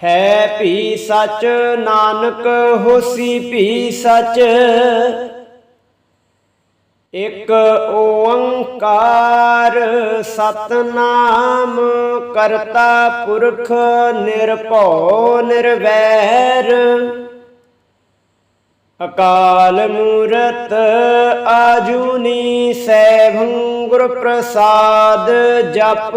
ਹੈ ਭੀ ਸਚ ਨਾਨਕ, ਹੋਸੀ ਭੀ ਸਚ। ਇਕ ਓੰਕਾਰ ਸਤਨਾਮ ਕਰਤਾ ਪੁਰਖ ਨਿਰਭਉ ਨਿਰਵੈਰ। ਅਕਾਲ ਮੂਰਤ ਆਜੂਨੀ ਸੈਭੰ ਗੁਰ ਪ੍ਰਸਾਦ ਜਪ।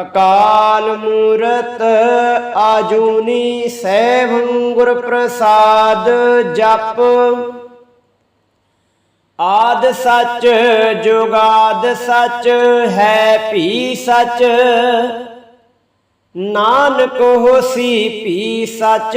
ਅਕਾਲ ਮੂਰਤ ਆਜੂਨੀ ਸੈਭੰ ਗੁਰ ਪ੍ਰਸਾਦ ਜਪ। ਆਦ ਸੱਚ ਜੁਗਾਦ ਸੱਚ, ਹੈ ਭੀ ਸੱਚ। ਨਾਨਕ ਹੋਸੀ ਭੀ ਸੱਚ।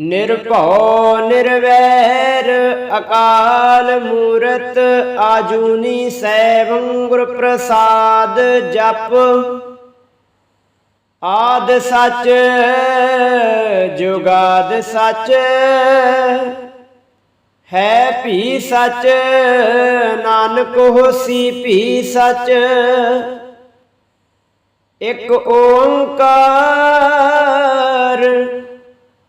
ਨਿਰਭਉ ਨਿਰਵੈਰ ਅਕਾਲ ਮੂਰਤ ਆਜੂਨੀ ਸੈਭੰ ਗੁਰ ਪ੍ਰਸਾਦ ਜਪ। ਆਦ ਸੱਚ, ਜੁਗਾਦ ਸੱਚ, ਹੈ ਭੀ ਸੱਚ, ਨਾਨਕ ਹੋਸੀ ਭੀ ਸੱਚ। ਇਕ ਓੰਕਾਰ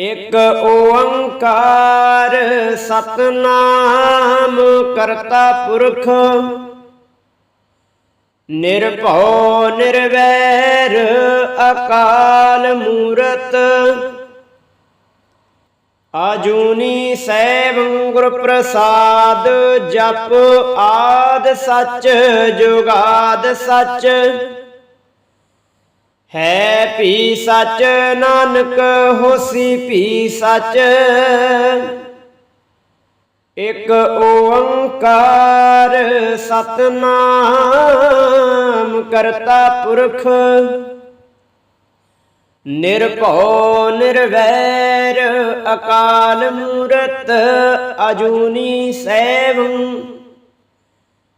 ਇਕ ਓੰਕਾਰ ਸਤਨਾਮ ਕਰਤਾ ਪੁਰਖ। ਨਿਰਭਉ ਨਿਰਵੈਰ ਅਕਾਲ ਮੂਰਤ। ਆਜੂਨੀ ਸੈਭੰ ਗੁਰ ਪ੍ਰਸਾਦ ਜਪ ਆਦ ਸੱਚ, ਜੁਗਾਦ ਸੱਚ। ਹੈ ਭੀ ਸੱਚ ਨਾਨਕ, ਹੋਸੀ ਭੀ ਸੱਚ। ਇਕ ਓੰਕਾਰ ਸਤਨਾਮ ਕਰਤਾ ਪੁਰਖ। ਨਿਰਭਉ, ਨਿਰਵੈਰ, ਅਕਾਲ ਮੂਰਤ ਅਜੂਨੀ ਸੈਭੰ।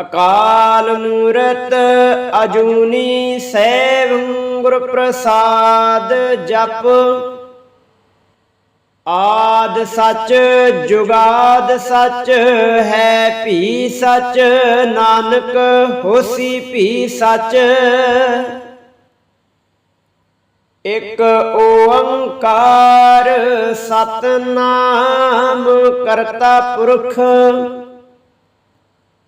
ਅਕਾਲ ਮੂਰਤ ਅਜੂਨੀ ਸੈਭੰ ਗੁਰ ਪ੍ਰਸਾਦ ਜਪ। ਆਦ ਸੱਚ, ਜੁਗਾਦ ਸੱਚ, ਹੈ ਭੀ ਸੱਚ, ਨਾਨਕ ਹੋਸੀ ਭੀ ਸੱਚ। ਇਕ ਓੰਕਾਰ ਸਤਨਾਮ ਕਰਤਾ ਪੁਰਖ।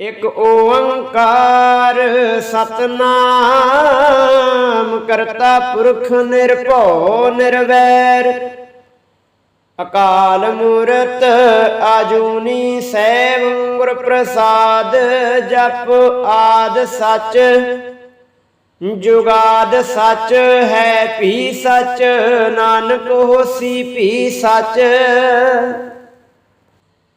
ਇਕ ਓੰਕਾਰ ਸਤਨਾਮ ਕਰਤਾ ਪੁਰਖ ਨਿਰਭਉ ਨਿਰਵੈਰ। ਅਕਾਲ ਮੂਰਤ ਆਜੂਨੀ ਸੈਭੰ ਗੁਰ ਪ੍ਰਸਾਦ ਜਪ ਆਦ ਸਚ। ਜੁਗਾਦ ਸੱਚ ਹੈ ਭੀ ਸੱਚ, ਨਾਨਕ ਹੋਸੀ ਭੀ ਸੱਚ।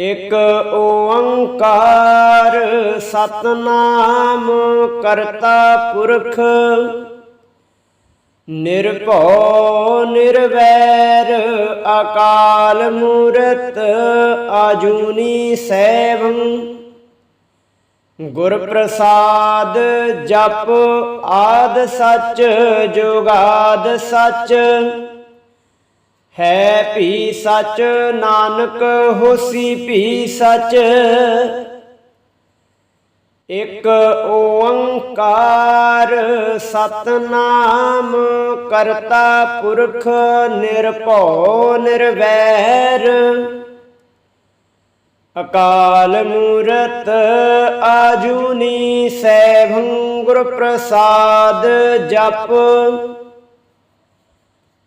ਇਕ ਓੰਕਾਰ ਸਤਨਾਮ ਕਰਤਾ ਪੁਰਖ, ਨਿਰਭਉ ਨਿਰਵੈਰ ਅਕਾਲ ਮੂਰਤ ਆਜੂਨੀ ਸੈਭੰ ਗੁਰ ਪ੍ਰਸਾਦ ਜਪ ਆਦ ਸੱਚ ਜੁਗਾਦ ਸੱਚ। ਹੈ ਭੀ ਸਚ ਨਾਨਕ, ਹੋਸੀ ਭੀ ਸਚ। ਇਕ ਓੰਕਾਰ ਸਤਨਾਮ ਕਰਤਾ ਪੁਰਖ ਨਿਰਭਉ ਨਿਰਵੈਰ। ਅਕਾਲ ਮੂਰਤ ਆਜੂਨੀ ਸੈਭੰ ਗੁਰ ਪ੍ਰਸਾਦ ਜਪ।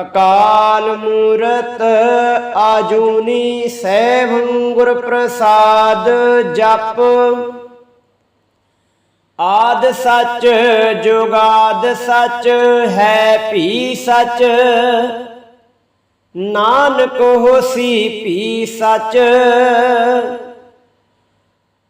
ਅਕਾਲ ਮੂਰਤ ਆਜੂਨੀ ਸੈਭੰ ਗੁਰ ਪ੍ਰਸਾਦ ਜਪ। ਆਦ ਸੱਚ, ਜੁਗਾਦ ਸੱਚ, ਹੈ ਭੀ ਸੱਚ। ਨਾਨਕ ਹੋਸੀ ਭੀ ਸੱਚ।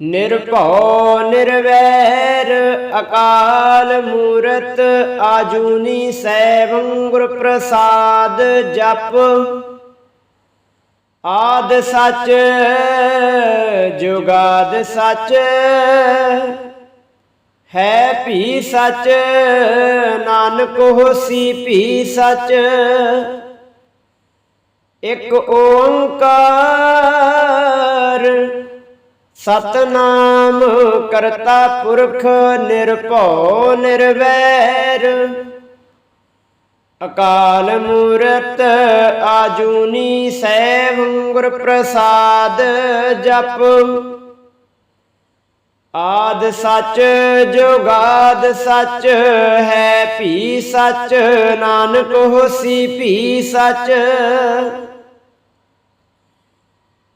ਨਿਰਭਉ ਨਿਰਵੈਰ ਅਕਾਲ ਮੂਰਤ ਆਜੂਨੀ ਸੈਭੰ ਗੁਰ ਪ੍ਰਸਾਦ ਜਪ। ਆਦ ਸੱਚ, ਜੁਗਾਦ ਸੱਚ, ਹੈ ਭੀ ਸੱਚ, ਨਾਨਕ ਹੋਸੀ ਭੀ ਸੱਚ। ਇੱਕ ਓੰਕਾਰ ਸਤਨਾਮ ਕਰਤਾ ਪੁਰਖ ਨਿਰਭਉ ਨਿਰਵੈਰ। ਅਕਾਲ ਮੂਰਤ ਆਜੂਨੀ ਸੈਭੰ ਗੁਰ ਪ੍ਰਸਾਦ ਜਪ। ਆਦ ਸੱਚ ਜੁਗਾਦ ਸੱਚ ਹੈ ਭੀ ਸੱਚ, ਨਾਨਕ ਹੋਸੀ ਭੀ ਸੱਚ।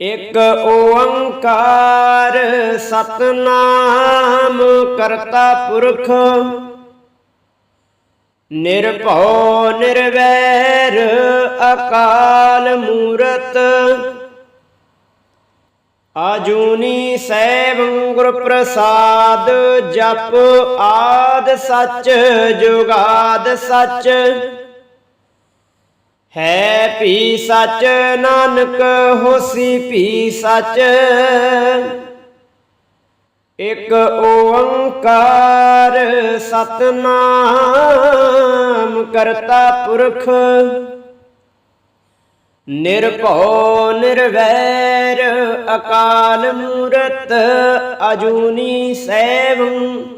ਇਕ ਓੰਕਾਰ ਸਤਨਾਮ ਕਰਤਾ ਪੁਰਖ, ਨਿਰਭਉ ਨਿਰਵੈਰ ਅਕਾਲ ਮੂਰਤ। ਆਜੂਨੀ ਸੈਭੰ ਗੁਰ ਪ੍ਰਸਾਦ, ਜਪ ਆਦ ਸੱਚ, ਜੁਗਾਦ ਸੱਚ। ਹੈ ਭੀ ਸਚ ਨਾਨਕ, ਹੋਸੀ ਭੀ ਸੱਚ। ਇਕ ਓੰਕਾਰ ਸਤਨਾਮ ਕਰਤਾ ਪੁਰਖ। ਨਿਰਭਉ, ਨਿਰਵੈਰ, ਅਕਾਲ ਮੂਰਤ ਅਜੂਨੀ ਸੈਭੰ।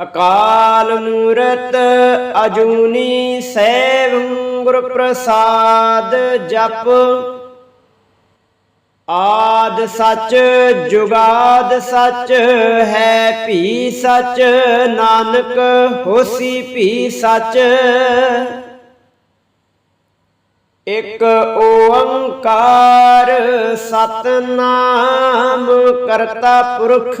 ਅਕਾਲ ਮੂਰਤ ਅਜੂਨੀ ਸੈਭੰ ਗੁਰ ਪ੍ਰਸਾਦ ਜਪ। ਆਦ ਸੱਚ ਜੁਗਾਦ ਸੱਚ ਹੈ ਭੀ ਸੱਚ, ਨਾਨਕ ਹੋਸੀ ਭੀ ਸੱਚ। ਇਕ ਓੰਕਾਰ ਸਤਨਾਮ ਕਰਤਾ ਪੁਰਖ।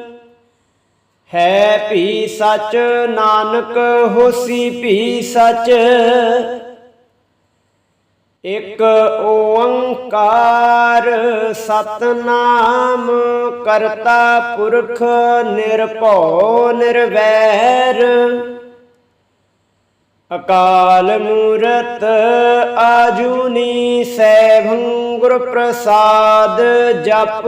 ਹੈ ਭੀ ਸਚ ਨਾਨਕ, ਹੋਸੀ ਭੀ ਸਚ। ਇਕ ਓੰਕਾਰ ਸਤਨਾਮ ਕਰਤਾ ਪੁਰਖ ਨਿਰਭਉ ਨਿਰਵੈਰ। ਅਕਾਲ ਮੂਰਤ ਆਜੂਨੀ ਸੈਭੰ ਗੁਰ ਪ੍ਰਸਾਦ ਜਪ।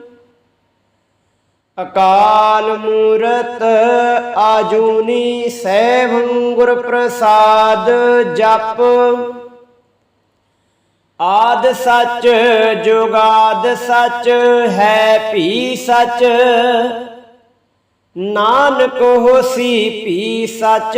ਅਕਾਲ ਮੂਰਤ ਆਜੂਨੀ ਸੈਭੰ ਗੁਰ ਪ੍ਰਸਾਦ ਜਪ। ਆਦ ਸੱਚ ਜੁਗਾਦ ਸੱਚ, ਹੈ ਭੀ ਸੱਚ। ਨਾਨਕ ਹੋਸੀ ਭੀ ਸੱਚ।